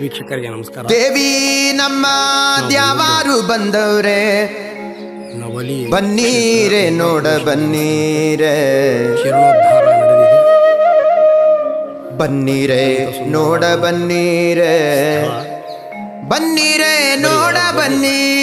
ವೀಕ್ಷಕರಿಗೆ ನಮಸ್ಕಾರ. ದೇವಿ ನಮ್ಮ ದ್ಯಾವಾರು ಬಂದವ್ರೆ. ನವಲಿ ಬನ್ನೀರೆ ನೋಡ ಬನ್ನೀರೆ. ಶಿರೋದ್ಧಾರ ನಡೆದಿದೆ. ಬನ್ನೀರೆ ನೋಡ ಬನ್ನೀರೆ. ಬನ್ನೀರೆ ನೋಡ ಬನ್ನೀರೆ.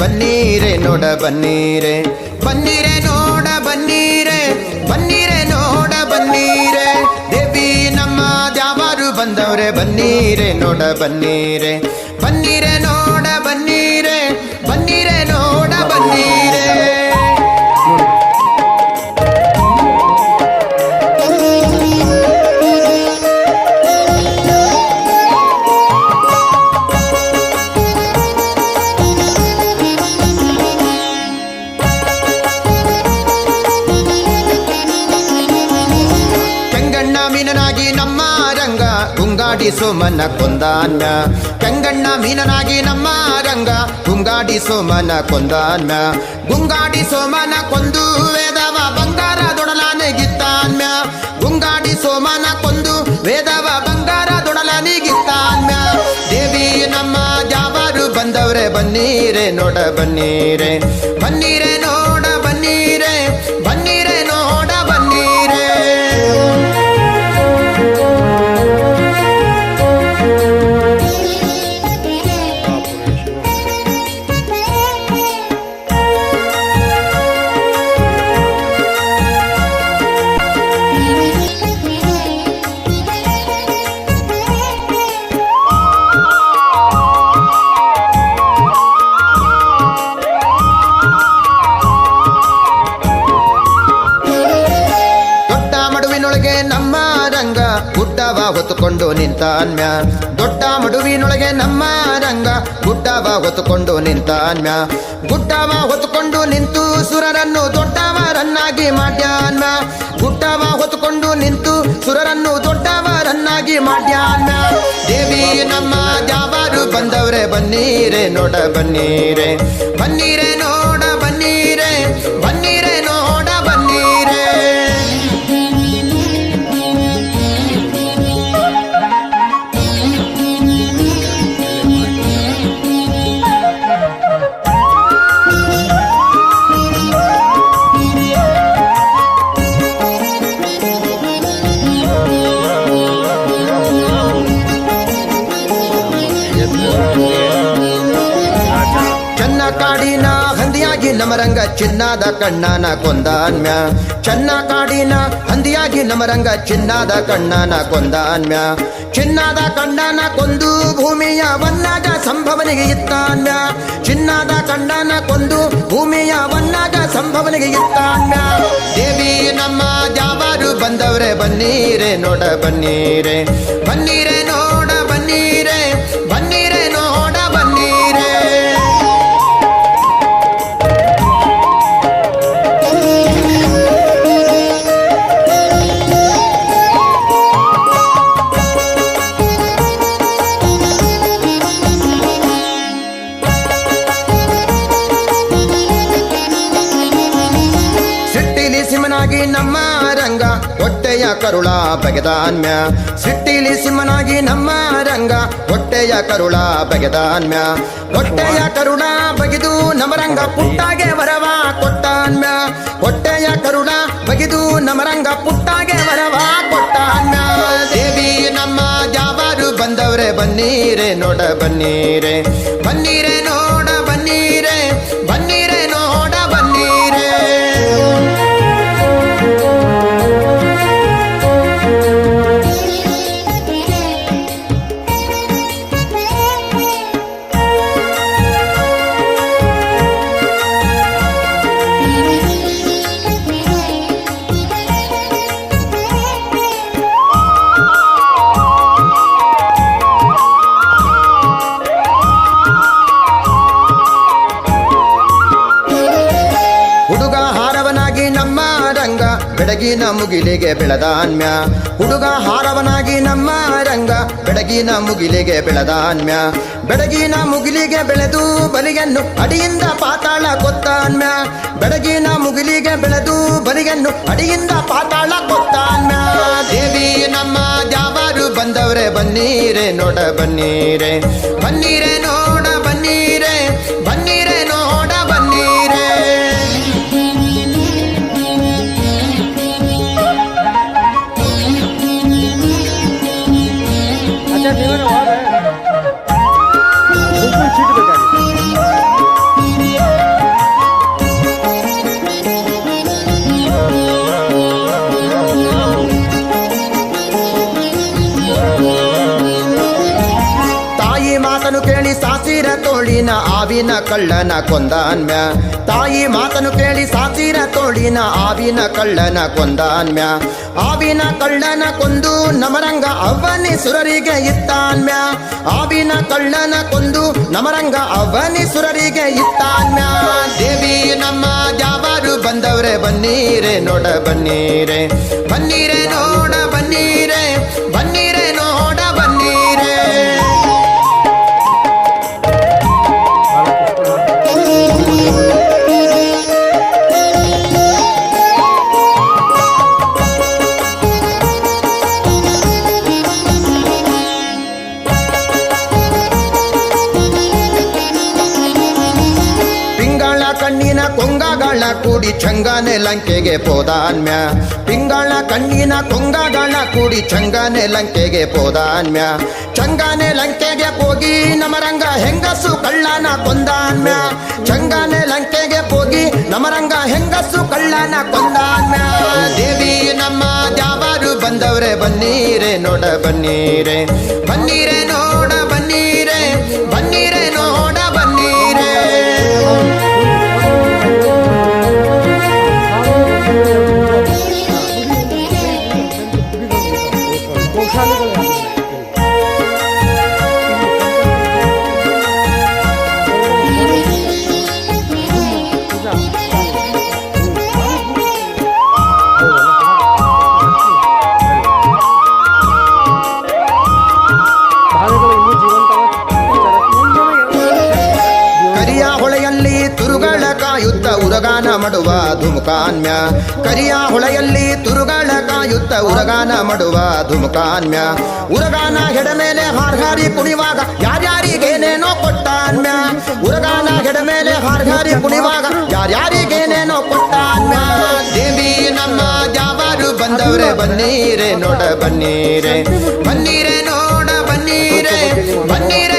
ಬನ್ನೀರೆ, ನೋಡ ಬನ್ನೀರೆ. ಬನ್ನಿರೆ, ನೋಡ ಬನ್ನೀರೆ. ಬನ್ನಿರೆ, ನೋಡ ಬನ್ನೀರೆ. ದೇವಿ ನಮ್ಮ ದ್ಯಾವಾರು ಬಂದವರೆ, ಬನ್ನೀರೆ, ನೋಡ ಬನ್ನೀರೆ. ಬನ್ನಿರೆ, ನೋಡ ಬನ್ನೀರೆ. ಬನ್ನಿರೆ, ನೋಡ ಮೀನನಾಗಿ ನಮ್ಮ ರಂಗ ಗುಂಗಾಡಿ ಸೋಮನ ಕೊಂದಾನ್ಯ ಕೆಂಗಣ್ಣ ಮೀನನಾಗಿ ನಮ್ಮ ರಂಗ ಗುಂಗಾಡಿ ಸೋಮನ ಕೊಂದಾನ್ಯ ಗುಂಗಾಡಿ ಸೋಮನ ಕೊಂದು ವೇದವ ಬಂಗಾರ ದೊಡಲಾನೆಗಿತ್ತಾನ್ಯ ಗುಂಗಾಡಿ ಸೋಮನ ಕೊಂದು ವೇದವ ಬಂಗಾರ ದೊಡಲಾನಿಗಿತ್ತಾನ್ಯ ದೇವಿ ನಮ್ಮ ಜಾವಾರು ಬಂದವ್ರೆ, ಬನ್ನೀರೆ ನೋಡ ಬನ್ನೀರೆ. ಬನ್ನೀರೆ ಹೊತ್ತುಕೊಂಡು ನಿಂತ ಅನ್ಯ ದೊಡ್ಡ ಮಡುವಿನೊಳಗೆ ನಮ್ಮ ರಂಗ. ಗುಡ್ಡವ ಹೊತ್ತುಕೊಂಡು ನಿಂತ ಅನ್ಯ ಗುಡ್ಡವ ಹೊತ್ತುಕೊಂಡು ನಿಂತು ಸುರರನ್ನು ದೊಡ್ಡವರನ್ನಾಗಿ ಮಾಡ್ಯಾನ್ಯ ಗುಡ್ಡವ ಹೊತ್ತುಕೊಂಡು ನಿಂತು ಸುರರನ್ನು ದೊಡ್ಡವರನ್ನಾಗಿ ಮಾಡ್ಯಾನ್ಯ ದೇವಿ ನಮ್ಮ ಜಾವಾರು ಬಂದವ್ರೆ, ಬನ್ನೀರೆ ನೋಡ ಬನ್ನೀರೆ. ಬನ್ನೀರೆ ನೋಡ ಬನ್ನೀರೆ. ಬನ್ನೀರೆ ಚಿನ್ನದ ಕಣ್ಣನ ಕೊಂದಾನ್ಮ್ಯ. ಚನ್ನ ಕಾಡಿನ ಹಂದಿಯಾಗಿ ನಮರಂಗ ಚಿನ್ನದ ಕಣ್ಣನ ಕೊಂದಾನ್ಮ್ಯ. ಚಿನ್ನದ ಕಣ್ಣನ ಕೊಂದು ಭೂಮಿಯ ವನ್ನಾಗ ಸಂಭವನಿಗೆ ಇತ್ತಾನ್ಯ ಚಿನ್ನದ ಕಣ್ಣನ ಕೊಂದು ಭೂಮಿಯ ವನ್ನಾಗ ಸಂಭವನಿಗೆ ಇತ್ತಾನ್ಮ್ಯ. ದೇವಿ ನಮ್ಮ ಜಾವಾರು ಬಂದವ್ರೆ, ಬನ್ನೀರೆ, ನೋಡ ಬನ್ನೀರೆ. ಬನ್ನೀರೆ ಬಗೆದಾನ್ಮ್ಯ ಸಿಟ್ಟಿಲಿ ಸಿಂಹನಾಗಿ ನಮ್ಮ ರಂಗ. ಹೊಟ್ಟೆಯ ಕರುಳ ಬಗೆದಾನ್ಮ್ಯ ಹೊಟ್ಟೆಯ ಕರುಳ ಬಗೆದು ನಮರಂಗ ಪುಟ್ಟಾಗೆ ವರವ ಕೊಟ್ಟಾನ್ಮ್ಯ ಹೊಟ್ಟೆಯ ಕರುಳ ಬಗೆದು ನಮರಂಗ ಪುಟ್ಟಾಗೆ ವರವ ಕೊಟ್ಟಾನ್ಮ್ಯ ದೇವಿ ನಮ್ಮ ಜಾವಾರು ಬಂದವ್ರೆ, ಬನ್ನೀರೆ, ನೋಡ ಬನ್ನೀರೆ. ಬನ್ನೀರೆ, ನೋಡ ಬನ್ನೀರೆ. ಬನ್ನೀರೆ ಬೆಡಗಿನ ಮುಗಿಲಿಗೆ ಬೆಳೆದಾನ್ಮ್ಯ. ಹುಡುಗ ಹಾರವನಾಗಿ ನಮ್ಮ ರಂಗ, ಬೆಡಗಿನ ಮುಗಿಲಿಗೆ ಬೆಳೆದಾನ್ಮ್ಯ. ಬೆಡಗಿನ ಮುಗಿಲಿಗೆ ಬೆಳೆದು ಬಲಿಯನ್ನು ಅಡಿಯಿಂದ ಪಾತಾಳ ಕೊತ್ತಾನ್ಮ್ಯ. ಬೆಡಗಿನ ಮುಗಿಲಿಗೆ ಬೆಳೆದು ಬಲಿಯನ್ನು ಅಡಿಯಿಂದ ಪಾತಾಳ ಕೊತ್ತಾನ್ಮ್ಯ. ದೇವಿ, ನಮ್ಮ ಜಾವಾರು ಬಂದವ್ರೆ, ಬನ್ನೀರೆ, ನೋಡ ಬನ್ನೀರೆ. ಬನ್ನೀರೆ ಆವಿನ ಕಳ್ಳನ ಕೊಂದಾನ್ಮ್ಯ. ತಾಯಿ ಮಾತನು ಕೇಳಿ ಸಾಸಿರ ತೋಳಿನ ಆವಿನ ಕಳ್ಳನ ಕೊಂದಾನ್ಮ್ಯ. ಆವಿನ ಕಳ್ಳನ ಕೊಂದು ನಮರಂಗ ಅವನಿ ಸುರರಿಗೆ ಇತ್ತಾನ್ಮ್ಯ. ಆವಿನ ಕಳ್ಳನ ಕೊಂದು ನಮರಂಗ ಅವನಿ ಸುರರಿಗೆ ಇತ್ತಾನ್ಮ್ಯ. ದೇವಿ ನಮ್ಮ ಯಾವಾರು ಬಂದವ್ರೆ, ಬನ್ನೀರೆ, ನೋಡ ಬನ್ನೀರೆ. ಬನ್ನೀರೆ ಚಂಗನೆ ಲಂಕೆಗೆ ಪೋದಾನ್ಮ್ಯ. ಪಿಂಗಳ ಕಣ್ಣಿನ ಕೊಂಗಗಳ ಕೂಡಿ ಚಂಗಾನೆ ಲಂಕೆಗೆ ಪೋದಾನ್ಮ್ಯ. ಚಂಗಾನೆ ಲಂಕೆಗೆ ಹೋಗಿ ನಮರಂಗ ಹೆಂಗಸು ಕಳ್ಳನ ಕೊಂದಾನ್ಮ್ಯ. ಚಂಗಾನೆ ಲಂಕೆಗೆ ಹೋಗಿ ನಮರಂಗ ಹೆಂಗಸು ಕಳ್ಳನ ಕೊಂದಾನ್ಮ್ಯ. ದೇವಿ ನಮ್ಮ ಜಾವಾರು ಬಂದವ್ರೆ, ಬನ್ನೀರೆ, ನೋಡ ಬನ್ನೀರೆ. ಬನ್ನೀರೆ, ನೋಡ ಉರಗಾನ ಮಾಡುವ ಧುಮುಕಾನ್ಮ್ಯ. ಕರಿಯ ಹೊಳೆಯಲ್ಲಿ ತುರುಗಳ ಕಾಯುತ್ತ ಉರಗಾನ ಮಾಡುವ ಧುಮುಕಾನ್ಮ್ಯ. ಉರಗಾನ ಹೆಡ ಮೇಲೆ ಹಾರ್ಹಾರಿ ಕುಣಿವಾಗ ಯಾರ್ಯಾರಿಗೇನೇನೋ ಕೊಟ್ಟಾನ್ಮ್ಯ. ಉರಗಾನ ಹೆಡ ಮೇಲೆ ಹಾರ್ಹಾರಿ ಕುಣಿವಾಗ ಯಾರ್ಯಾರಿಗೇನೇನೋ ಕೊಟ್ಟಾನ್ಮ್ಯ. ದೇವಿ ನಮ್ಮ ಜಾವಾರು ಬಂದವ್ರೆ, ಬನ್ನೀರೆ, ನೋಡ ಬನ್ನೀರೆ. ಬನ್ನೀರೆ, ನೋಡ ಬನ್ನೀರೆ. ಬನ್ನೀರೆ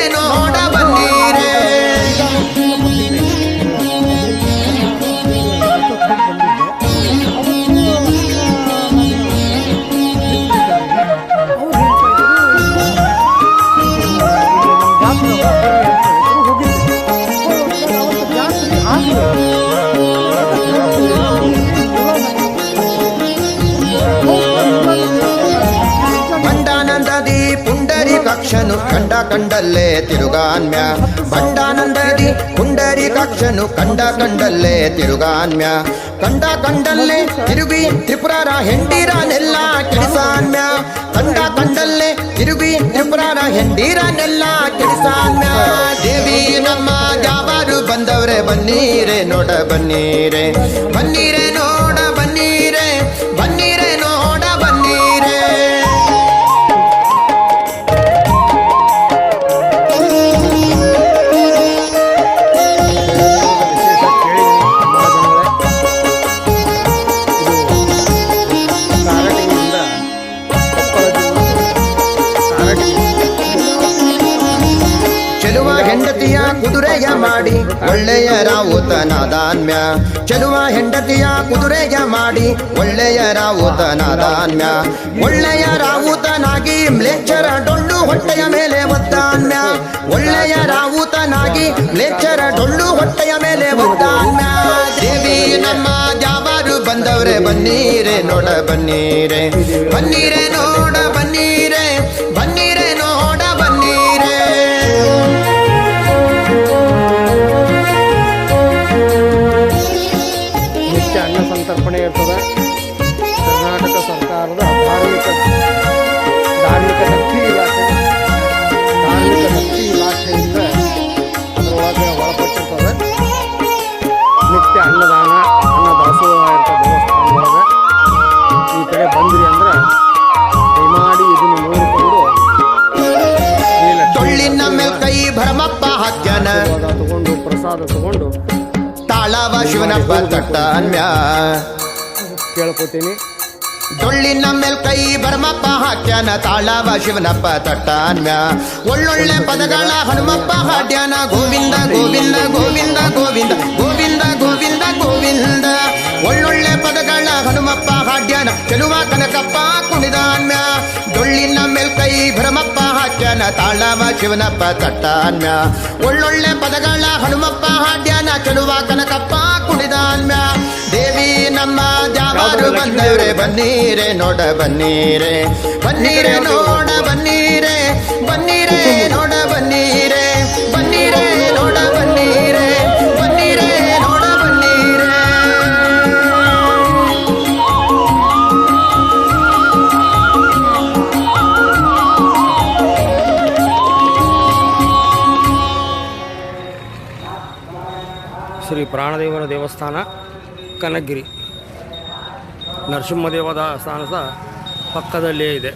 ಕಕ್ಷನು ಕಂಡ ಕಂಡಲ್ಲೇ ತಿರುಗಾನ್ಮ್ಯ. ಬಂಡಾನಂದದಿ ಪುಂಡರಿ ಕಕ್ಷನು ಕಂಡ ಕಂಡಲ್ಲೇ ತಿರುಗಾನ್ಮ್ಯ. ಕಂಡ ಕಂಡಲ್ಲೇ ತಿರುಗಿ ತ್ರಿಪುರಾರ ಹೆಂಡಿರನೆಲ್ಲ ಕೆಲಸಾನ್ಮ್ಯ ಕಂಡ ಕಂಡಲ್ಲೇ ತಿರುಗಿ ತ್ರಿಪುರಾರ ಹೆಂಡಿರನೆಲ್ಲ ಕೆಲಸಾನ್ಮ್ಯ ದೇವಿ ನಮ್ಮ ಜಾವಾರು ಬಂದವ್ರೆ, ಬನ್ನೀರೆ, ನೋಡ ಬನ್ನೀರೆ. ಬನ್ನೀರೆ ರಾವುತನಾದಾನ್ಮ್ಯ ಚೆಲುವ ಹೆಂಡತಿಯ ಕುದುರೆಯ ಮಾಡಿ ಒಳ್ಳೆಯ ರಾವುತನಾದಾನ್ಮ್ಯ ಒಳ್ಳೆಯ ರಾವುತನಾಗಿ ಮ್ಲೇಚ್ಛರ ಡೊಳ್ಳು ಹೊಟ್ಟೆಯ ಮೇಲೆ ಒದ್ದಾನ್ಮ್ಯ ಒಳ್ಳೆಯ ರಾವುತನಾಗಿ ಮ್ಲೇಚ್ಛರ ಡೊಳ್ಳು ಹೊಟ್ಟೆಯ ಮೇಲೆ ಒದ್ದಾನ್ಮ್ಯ ದೇವಿ ನಮ್ಮ ಜಾವಾರು ಬಂದವರೇ, ಬನ್ನೀರೆ, ನೋಡ ಬನ್ನೀರೆ. ಬನ್ನೀರೆ, ನೋಡ ಬನ್ನೀರೆ ನಿತ್ಯ ಇರ್ತದೆ. ಕರ್ನಾಟಕ ಸರ್ಕಾರದ ಧಾರ್ಮಿಕ ಧಾರ್ಮಿಕ ಶಕ್ತಿ ಇಲಾಖೆ ಧಾರ್ಮಿಕ ಶಕ್ತಿ ಇಲಾಖೆಯಿಂದ ಅದರೊಳಗೆ ಒಳಪಟ್ಟಿರ್ತದೆ. ನಿತ್ಯ ಅನ್ನದಾನ ಅನ್ನ ದಾಸೋಹ ಇರ್ತದೆ ದೇವಸ್ಥಾನದೊಳಗೆ. ಈ ಕಡೆ ಬಂದ್ರಿ ಅಂದ್ರೆ ದಯಮಾಡಿ ಇದನ್ನು ನೋಡಿಕೊಂಡು ತಗೊಳ್ಳಿ ಟೊಳ್ಳಿನ ಮೇಲೆ ಕೈ ಭರಮಪ್ಪ ತಗೊಂಡು ಪ್ರಸಾದ ತಗೊಂಡು ತಾಳವ ಶಿವನಪ್ಪ ತಟ್ಟ ಅನ್ಯ. ಕೇಳ್ಕೊತೀನಿ. ಡೊಳ್ಳಿನ ಮೇಲ್ ಕೈ ಭರ್ಮಪ್ಪ ಹಾಕ್ಯಾನ ತಾಳವ ಶಿವನಪ್ಪ ತಟ್ಟ ಅನ್ಯ. ಒಳ್ಳೊಳ್ಳೆ ಪದಗಳ ಹನುಮಪ್ಪ ಹಾಡ್ಯಾನ ಗೋವಿಂದ ಗೋವಿಂದ ಗೋವಿಂದ ಗೋವಿಂದ ಗೋವಿಂದ ಗೋವಿಂದ ಗೋವಿಂದ. ಒಳ್ಳೊಳ್ಳೆ ಪದಗಳ ಹನುಮಪ್ಪ ಹಾಡ್ಯಾನ ಚೆಲುವ ಕನಕಪ್ಪ. ತಾಳವ ಶಿವನಪ್ಪ ತಟ್ಟ ಒಳ್ಳೊಳ್ಳೆ ಪದಗಳ ಹನುಮಪ್ಪ ಹಾಡ್ಯಾನ ಚೆಲುವ ಕನಕಪ್ಪ ಕುಣಿದಾನ್ಯ ದೇವಿ ನಮ್ಮ ಜಾವಾರು ಬಂದವ್ರೆ ಬನ್ನೀರೆ ನೋಡ ಬನ್ನೀರೆ. ಬನ್ನೀರೆ ನೋಡ ಬನ್ನೀರೆ ಬನ್ನೀರೆ. ನೋಡ ಬನ್ನೀರೆ. ಪ್ರಾಣದೇವರ ದೇವಸ್ಥಾನ ಕನಗಿರಿ. ನರಸಿಂಹ ಸಹ ಪಕ್ಕದಲ್ಲೇ ಇದೆ.